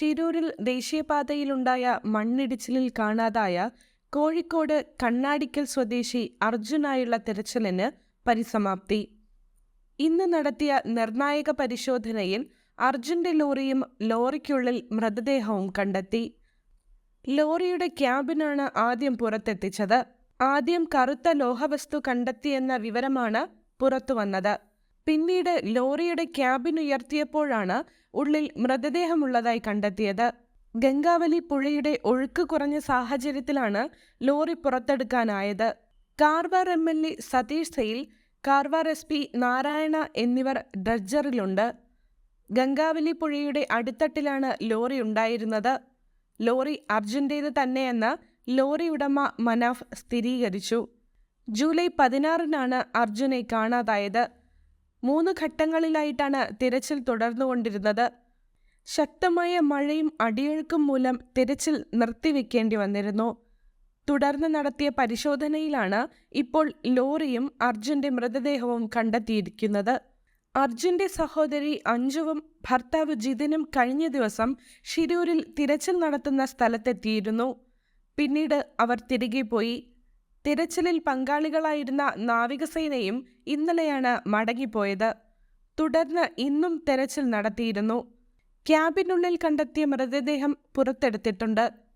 ഷിരൂരിൽ ദേശീയപാതയിലുണ്ടായ മണ്ണിടിച്ചിലിൽ കാണാതായ കോഴിക്കോട് കണ്ണാടിക്കൽ സ്വദേശി അർജുനായുള്ള തിരച്ചിലിന് പരിസമാപ്തി. ഇന്ന് നടത്തിയ നിർണായക പരിശോധനയിൽ അർജുന്റെ ലോറിയും ലോറിക്കുള്ളിൽ മൃതദേഹവും കണ്ടെത്തി. ലോറിയുടെ ക്യാബിനാണ് ആദ്യം പുറത്തെത്തിച്ചത്. ആദ്യം കറുത്ത ലോഹവസ്തു കണ്ടെത്തിയെന്ന വിവരമാണ് പുറത്തുവന്നത്. പിന്നീട് ലോറിയുടെ ക്യാബിൻ ഉയർത്തിയപ്പോഴാണ് ഉള്ളിൽ മൃതദേഹമുള്ളതായി കണ്ടെത്തിയത്. ഗംഗാവലി പുഴയുടെ ഒഴുക്ക് കുറഞ്ഞ സാഹചര്യത്തിലാണ് lorry പുറത്തെടുക്കാനായത്. Karwar M L A Satish Sail Karwar S P Narayana എന്നിവർ ഡ്രഡ്ജറിലുണ്ട് ഗംഗാവലി പുഴയുടെ അടിത്തട്ടിലാണ് ലോറി ഉണ്ടായിരുന്നത്. ലോറി അർജുന്റേത് തന്നെയെന്ന് ലോറി ഉടമ മനാഫ് സ്ഥിരീകരിച്ചു. ജൂലൈ പതിനാറിനാണ് അർജുനെ കാണാതായത്. മൂന്ന് ഘട്ടങ്ങളിലായിട്ടാണ് തിരച്ചിൽ തുടർന്നുകൊണ്ടിരുന്നത്. ശക്തമായ മഴയും അടിയൊഴുക്കും മൂലം തിരച്ചിൽ നിർത്തിവെക്കേണ്ടി വന്നിരുന്നു. തുടർന്ന് നടത്തിയ പരിശോധനയിലാണ് ഇപ്പോൾ ലോറിയും അർജുന്റെ മൃതദേഹവും കണ്ടെത്തിയിരിക്കുന്നത്. അർജുന്റെ സഹോദരി അഞ്ജുവും ഭർത്താവ് ജിതിനും കഴിഞ്ഞ ദിവസം ഷിരൂരിൽ തിരച്ചിൽ നടത്തുന്ന സ്ഥലത്തെത്തിയിരുന്നു. പിന്നീട് അവർ തിരികെ പോയി. തിരച്ചിലിൽ പങ്കാളികളായിരുന്ന നാവികസേനയും ഇന്നലെയാണ് മടങ്ങിപ്പോയത്. തുടർന്ന് ഇന്നും തെരച്ചിൽ നടത്തിയിരുന്നു. ക്യാബിനുള്ളിൽ കണ്ടെത്തിയ മൃതദേഹം പുറത്തെടുത്തിട്ടുണ്ട്.